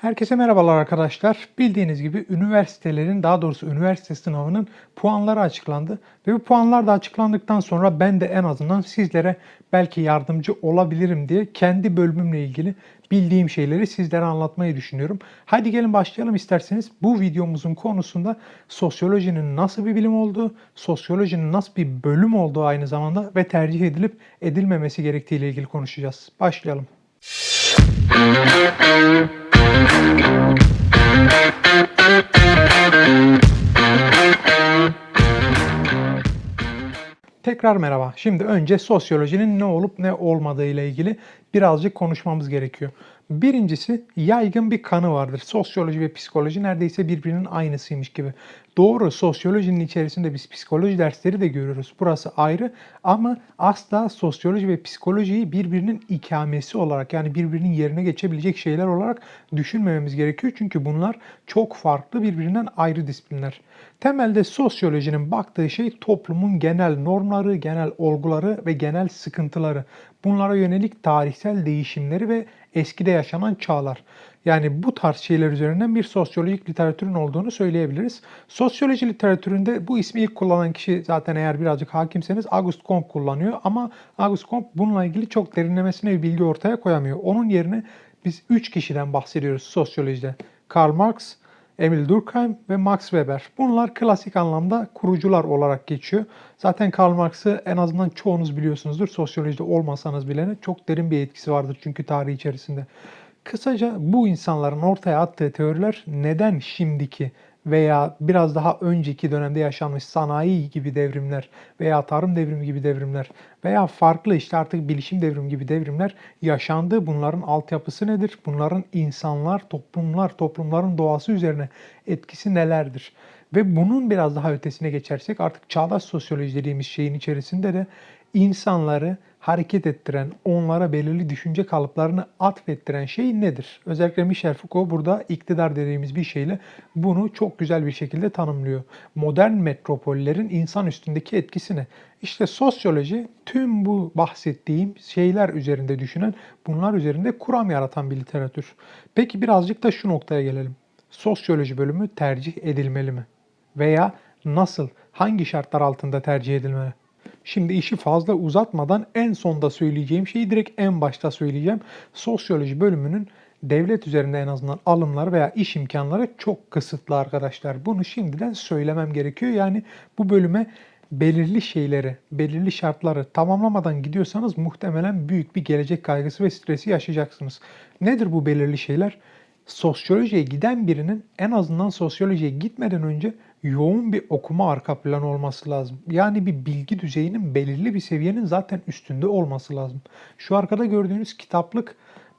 Herkese merhabalar arkadaşlar. Bildiğiniz gibi üniversitelerin daha doğrusu üniversite sınavının puanları açıklandı. Ve bu puanlar da açıklandıktan sonra ben de en azından sizlere belki yardımcı olabilirim diye kendi bölümümle ilgili bildiğim şeyleri sizlere anlatmayı düşünüyorum. Hadi gelin başlayalım isterseniz. Bu videomuzun konusunda sosyolojinin nasıl bir bilim olduğu, sosyolojinin nasıl bir bölüm olduğu aynı zamanda ve tercih edilip edilmemesi gerektiği ile ilgili konuşacağız. Başlayalım. Tekrar merhaba. Şimdi önce sosyolojinin ne olup ne olmadığı ile ilgili birazcık konuşmamız gerekiyor. Birincisi yaygın bir kanı vardır. Sosyoloji ve psikoloji neredeyse birbirinin aynısıymış gibi. Doğru sosyolojinin içerisinde biz psikoloji dersleri de görüyoruz. Burası ayrı ama asla sosyoloji ve psikolojiyi birbirinin ikamesi olarak yani birbirinin yerine geçebilecek şeyler olarak düşünmememiz gerekiyor. Çünkü bunlar çok farklı birbirinden ayrı disiplinler. Temelde sosyolojinin baktığı şey toplumun genel normları, genel olguları ve genel sıkıntıları. Bunlara yönelik tarihsel değişimleri ve eskide yaşanan çağlar. Yani bu tarz şeyler üzerinden bir sosyolojik literatürün olduğunu söyleyebiliriz. Sosyoloji literatüründe bu ismi ilk kullanan kişi zaten eğer birazcık hakimseniz Auguste Comte kullanıyor. Ama Auguste Comte bununla ilgili çok derinlemesine bir bilgi ortaya koyamıyor. Onun yerine biz 3 kişiden bahsediyoruz sosyolojide. Karl Marx, Emil Durkheim ve Max Weber. Bunlar klasik anlamda kurucular olarak geçiyor. Zaten Karl Marx'ı en azından çoğunuz biliyorsunuzdur. Sosyolojide olmasanız bile çok derin bir etkisi vardır çünkü tarih içerisinde. Kısaca bu insanların ortaya attığı teoriler neden şimdiki veya biraz daha önceki dönemde yaşanmış sanayi gibi devrimler veya tarım devrimi gibi devrimler veya farklı işte artık bilişim devrimi gibi devrimler yaşandı. Bunların altyapısı nedir? Bunların insanlar, toplumlar, toplumların doğası üzerine etkisi nelerdir? Ve bunun biraz daha ötesine geçersek artık çağdaş sosyoloji dediğimiz şeyin içerisinde de insanları hareket ettiren, onlara belirli düşünce kalıplarını atfettiren şey nedir? Özellikle Michel Foucault burada iktidar dediğimiz bir şeyle bunu çok güzel bir şekilde tanımlıyor. Modern metropollerin insan üstündeki etkisini. İşte sosyoloji tüm bu bahsettiğim şeyler üzerinde düşünen, bunlar üzerinde kuram yaratan bir literatür. Peki birazcık da şu noktaya gelelim. Sosyoloji bölümü tercih edilmeli mi? Veya nasıl, hangi şartlar altında tercih edilmeli? Şimdi işi fazla uzatmadan en sonda söyleyeceğim şeyi direkt en başta söyleyeceğim. Sosyoloji bölümünün devlet üzerinde en azından alımları veya iş imkanları çok kısıtlı arkadaşlar. Bunu şimdiden söylemem gerekiyor. Yani bu bölüme belirli şeyleri, belirli şartları tamamlamadan gidiyorsanız muhtemelen büyük bir gelecek kaygısı ve stresi yaşayacaksınız. Nedir bu belirli şeyler? Sosyolojiye giden birinin en azından sosyolojiye gitmeden önce yoğun bir okuma arka plan olması lazım. Yani bir bilgi düzeyinin belirli bir seviyenin zaten üstünde olması lazım. Şu arkada gördüğünüz kitaplık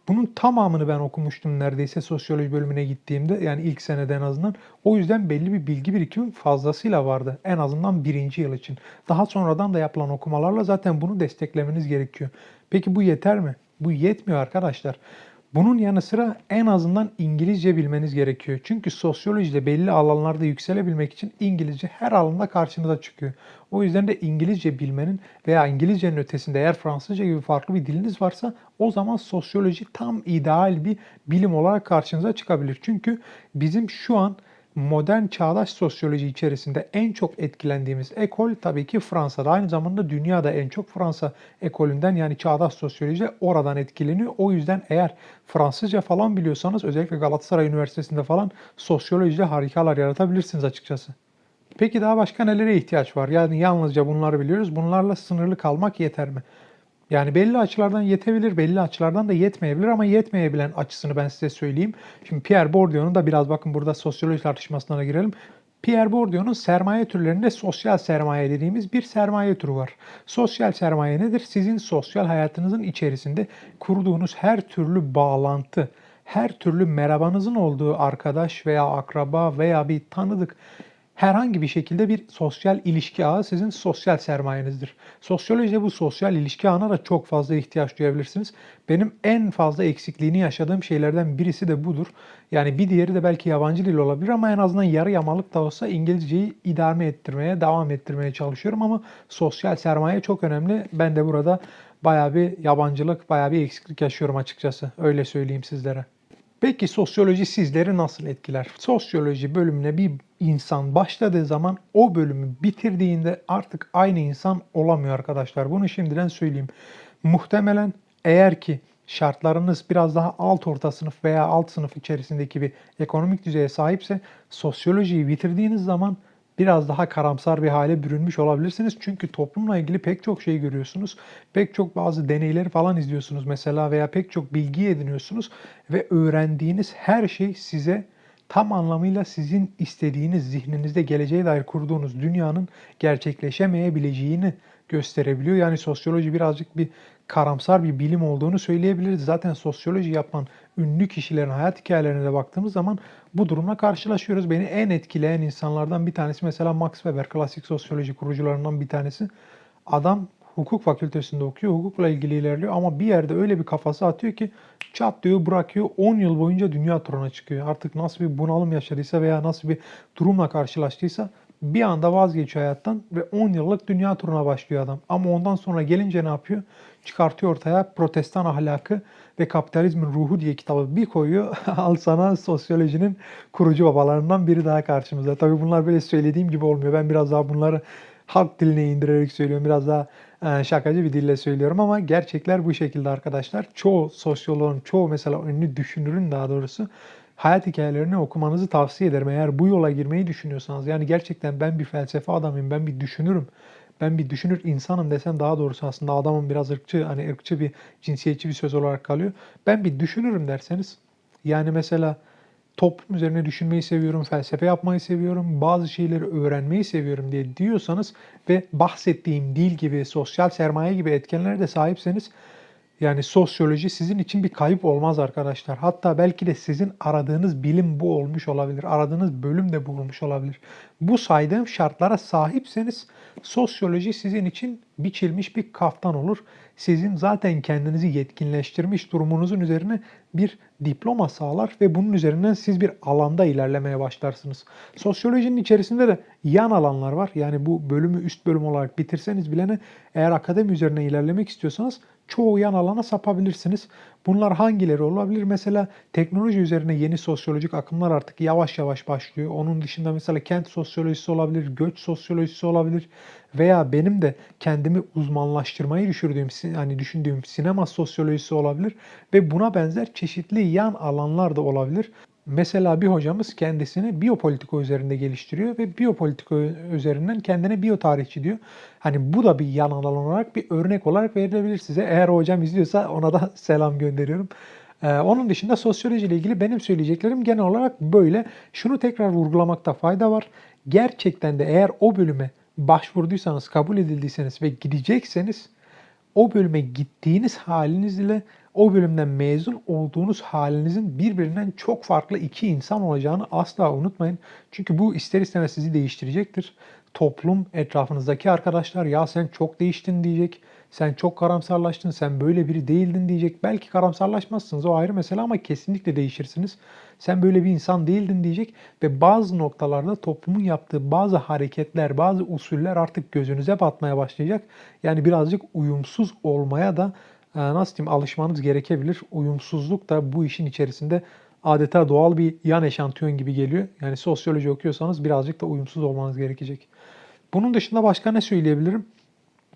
bunun tamamını ben okumuştum neredeyse sosyoloji bölümüne gittiğimde. Yani ilk senede en azından. O yüzden belli bir bilgi birikimi fazlasıyla vardı. En azından birinci yıl için. Daha sonradan da yapılan okumalarla zaten bunu desteklemeniz gerekiyor. Peki bu yeter mi? Bu yetmiyor arkadaşlar. Bunun yanı sıra en azından İngilizce bilmeniz gerekiyor. Çünkü sosyolojide belli alanlarda yükselebilmek için İngilizce her alanda karşınıza çıkıyor. O yüzden de İngilizce bilmenin veya İngilizcenin ötesinde eğer Fransızca gibi farklı bir diliniz varsa o zaman sosyoloji tam ideal bir bilim olarak karşınıza çıkabilir. Çünkü bizim şu an modern çağdaş sosyoloji içerisinde en çok etkilendiğimiz ekol tabii ki Fransa'da. Aynı zamanda dünyada en çok Fransa ekolünden yani çağdaş sosyoloji oradan etkileniyor. O yüzden eğer Fransızca falan biliyorsanız özellikle Galatasaray Üniversitesi'nde falan sosyolojide harikalar yaratabilirsiniz açıkçası. Peki daha başka nelere ihtiyaç var? Yani yalnızca bunları biliyoruz. Bunlarla sınırlı kalmak yeter mi? Yani belli açılardan yetebilir, belli açılardan da yetmeyebilir ama yetmeyebilen açısını ben size söyleyeyim. Şimdi Pierre Bourdieu'nun da biraz bakın burada sosyoloji tartışmasına girelim. Pierre Bourdieu'nun sermaye türlerinde sosyal sermaye dediğimiz bir sermaye türü var. Sosyal sermaye nedir? Sizin sosyal hayatınızın içerisinde kurduğunuz her türlü bağlantı, her türlü merhabanızın olduğu arkadaş veya akraba veya bir tanıdık herhangi bir şekilde bir sosyal ilişki ağı sizin sosyal sermayenizdir. Sosyolojide bu sosyal ilişki ağına da çok fazla ihtiyaç duyabilirsiniz. Benim en fazla eksikliğini yaşadığım şeylerden birisi de budur. Yani bir diğeri de belki yabancı dil olabilir ama en azından yarı yamalık da olsa İngilizceyi idame ettirmeye, devam ettirmeye çalışıyorum ama sosyal sermaye çok önemli. Ben de burada bayağı bir yabancılık, bayağı bir eksiklik yaşıyorum açıkçası. Öyle söyleyeyim sizlere. Peki sosyoloji sizleri nasıl etkiler? Sosyoloji bölümüne bir insan başladığı zaman o bölümü bitirdiğinde artık aynı insan olamıyor arkadaşlar. Bunu şimdiden söyleyeyim. Muhtemelen eğer ki şartlarınız biraz daha alt orta sınıf veya alt sınıf içerisindeki bir ekonomik düzeye sahipse sosyolojiyi bitirdiğiniz zaman biraz daha karamsar bir hale bürünmüş olabilirsiniz. Çünkü toplumla ilgili pek çok şey görüyorsunuz. Pek çok bazı deneyleri falan izliyorsunuz mesela veya pek çok bilgi ediniyorsunuz ve öğrendiğiniz her şey size tam anlamıyla sizin istediğiniz zihninizde geleceğe dair kurduğunuz dünyanın gerçekleşemeyebileceğini gösterebiliyor. Yani sosyoloji birazcık bir karamsar bir bilim olduğunu söyleyebiliriz. Zaten sosyoloji yapan ünlü kişilerin hayat hikayelerine de baktığımız zaman bu durumla karşılaşıyoruz. Beni en etkileyen insanlardan bir tanesi mesela Max Weber, klasik sosyoloji kurucularından bir tanesi. Adam hukuk fakültesinde okuyor, hukukla ilgili ilerliyor ama bir yerde öyle bir kafası atıyor ki çat diyor bırakıyor 10 yıl boyunca dünya turuna çıkıyor. Artık nasıl bir bunalım yaşadıysa veya nasıl bir durumla karşılaştıysa bir anda vazgeçiyor hayattan ve 10 yıllık dünya turuna başlıyor adam. Ama ondan sonra gelince ne yapıyor? Çıkartıyor ortaya protestan ahlakı ve kapitalizmin ruhu diye kitabı bir koyuyor. Al sana sosyolojinin kurucu babalarından biri daha karşımıza. Tabii bunlar böyle söylediğim gibi olmuyor. Ben biraz daha bunları halk diline indirerek söylüyorum. Biraz daha e, şakacı bir dille söylüyorum ama gerçekler bu şekilde arkadaşlar. Çoğu sosyoloğun, çoğu mesela ünlü düşünürün daha doğrusu hayat hikayelerini okumanızı tavsiye ederim. Eğer bu yola girmeyi düşünüyorsanız yani gerçekten ben bir felsefe adamıyım, ben bir düşünürüm, ben bir düşünür insanım desen daha doğrusu aslında adamın biraz ırkçı hani ırkçı bir cinsiyetçi bir söz olarak kalıyor. Ben bir düşünürüm derseniz yani mesela toplum üzerine düşünmeyi seviyorum, felsefe yapmayı seviyorum, bazı şeyleri öğrenmeyi seviyorum diye diyorsanız ve bahsettiğim dil gibi, sosyal sermaye gibi etkenlere de sahipseniz yani sosyoloji sizin için bir kayıp olmaz arkadaşlar. Hatta belki de sizin aradığınız bilim bu olmuş olabilir. Aradığınız bölüm de bu olmuş olabilir. Bu saydığım şartlara sahipseniz sosyoloji sizin için biçilmiş bir kaftan olur. Sizin zaten kendinizi yetkinleştirmiş durumunuzun üzerine bir diploma sağlar ve bunun üzerinden siz bir alanda ilerlemeye başlarsınız. Sosyolojinin içerisinde de yan alanlar var. Yani bu bölümü üst bölüm olarak bitirseniz bile ne eğer akademi üzerine ilerlemek istiyorsanız çoğu yan alana sapabilirsiniz. Bunlar hangileri olabilir? Mesela teknoloji üzerine yeni sosyolojik akımlar artık yavaş yavaş başlıyor. Onun dışında mesela kent sosyolojisi olabilir, göç sosyolojisi olabilir veya benim de kendimi uzmanlaştırmayı düşürdüğüm, hani düşündüğüm sinema sosyolojisi olabilir ve buna benzer çeşitli yan alanlar da olabilir. Mesela bir hocamız kendisini biyopolitika üzerinde geliştiriyor ve biyopolitika üzerinden kendine biyotarihçi diyor. Hani bu da bir yan alan olarak bir örnek olarak verilebilir size. Eğer o hocam izliyorsa ona da selam gönderiyorum. Ee, onun dışında sosyoloji ile ilgili benim söyleyeceklerim genel olarak böyle. Şunu tekrar vurgulamakta fayda var. Gerçekten de eğer o bölüme başvurduysanız, kabul edildiyseniz ve gidecekseniz o bölüme gittiğiniz haliniz ile o bölümden mezun olduğunuz halinizin birbirinden çok farklı iki insan olacağını asla unutmayın. Çünkü bu ister istemez sizi değiştirecektir. Toplum, etrafınızdaki arkadaşlar ya sen çok değiştin diyecek. Sen çok karamsarlaştın, sen böyle biri değildin diyecek. Belki karamsarlaşmazsınız o ayrı mesele ama kesinlikle değişirsiniz. Sen böyle bir insan değildin diyecek ve bazı noktalarda toplumun yaptığı bazı hareketler, bazı usuller artık gözünüze batmaya başlayacak. Yani birazcık uyumsuz olmaya da nasıl diyeyim alışmanız gerekebilir. Uyumsuzluk da bu işin içerisinde adeta doğal bir yan eşantiyon gibi geliyor. Yani sosyoloji okuyorsanız birazcık da uyumsuz olmanız gerekecek. Bunun dışında başka ne söyleyebilirim?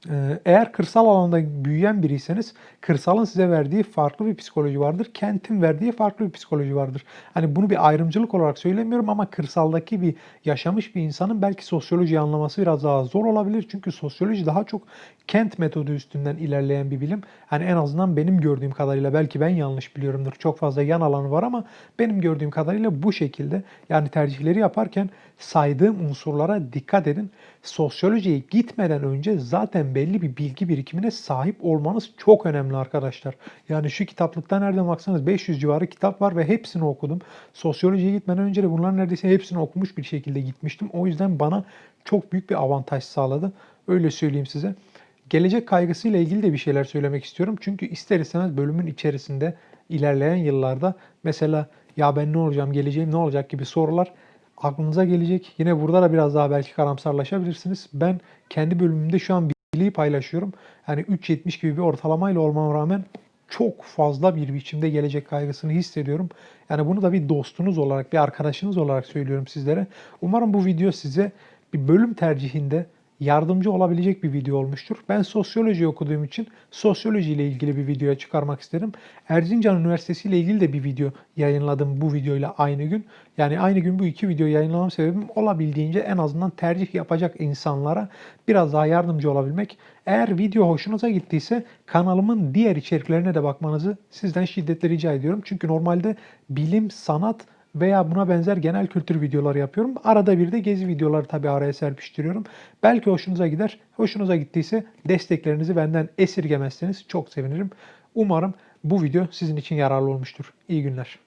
Ee, eğer kırsal alanda büyüyen biriyseniz kırsalın size verdiği farklı bir psikoloji vardır. Kentin verdiği farklı bir psikoloji vardır. Hani bunu bir ayrımcılık olarak söylemiyorum ama kırsaldaki bir yaşamış bir insanın belki sosyolojiyi anlaması biraz daha zor olabilir. Çünkü sosyoloji daha çok kent metodu üstünden ilerleyen bir bilim. Hani en azından benim gördüğüm kadarıyla belki ben yanlış biliyorumdur. Çok fazla yan alanı var ama benim gördüğüm kadarıyla bu şekilde yani tercihleri yaparken saydığım unsurlara dikkat edin. Sosyolojiye gitmeden önce zaten belli bir bilgi birikimine sahip olmanız çok önemli arkadaşlar. Yani şu kitaplıkta nereden baksanız 500 civarı kitap var ve hepsini okudum. Sosyolojiye gitmeden önce de bunların neredeyse hepsini okumuş bir şekilde gitmiştim. O yüzden bana çok büyük bir avantaj sağladı. Öyle söyleyeyim size. Gelecek kaygısıyla ilgili de bir şeyler söylemek istiyorum. Çünkü ister istemez bölümün içerisinde ilerleyen yıllarda mesela ya ben ne olacağım, geleceğim ne olacak gibi sorular aklınıza gelecek. Yine burada da biraz daha belki karamsarlaşabilirsiniz. Ben kendi bölümümde şu an bilgiyi paylaşıyorum. Yani 3.70 gibi bir ortalamayla olmama rağmen çok fazla bir biçimde gelecek kaygısını hissediyorum. Yani bunu da bir dostunuz olarak, bir arkadaşınız olarak söylüyorum sizlere. Umarım bu video size bir bölüm tercihinde yardımcı olabilecek bir video olmuştur. Ben sosyoloji okuduğum için sosyoloji ile ilgili bir videoya çıkarmak istedim. Erzincan Üniversitesi ile ilgili de bir video yayınladım bu videoyla aynı gün. Yani aynı gün bu iki video yayınlamam sebebim olabildiğince en azından tercih yapacak insanlara biraz daha yardımcı olabilmek. Eğer video hoşunuza gittiyse kanalımın diğer içeriklerine de bakmanızı sizden şiddetle rica ediyorum. Çünkü normalde bilim, sanat veya buna benzer genel kültür videoları yapıyorum. Arada bir de gezi videoları tabii araya serpiştiriyorum. Belki hoşunuza gider. Hoşunuza gittiyse desteklerinizi benden esirgemezseniz çok sevinirim. Umarım bu video sizin için yararlı olmuştur. İyi günler.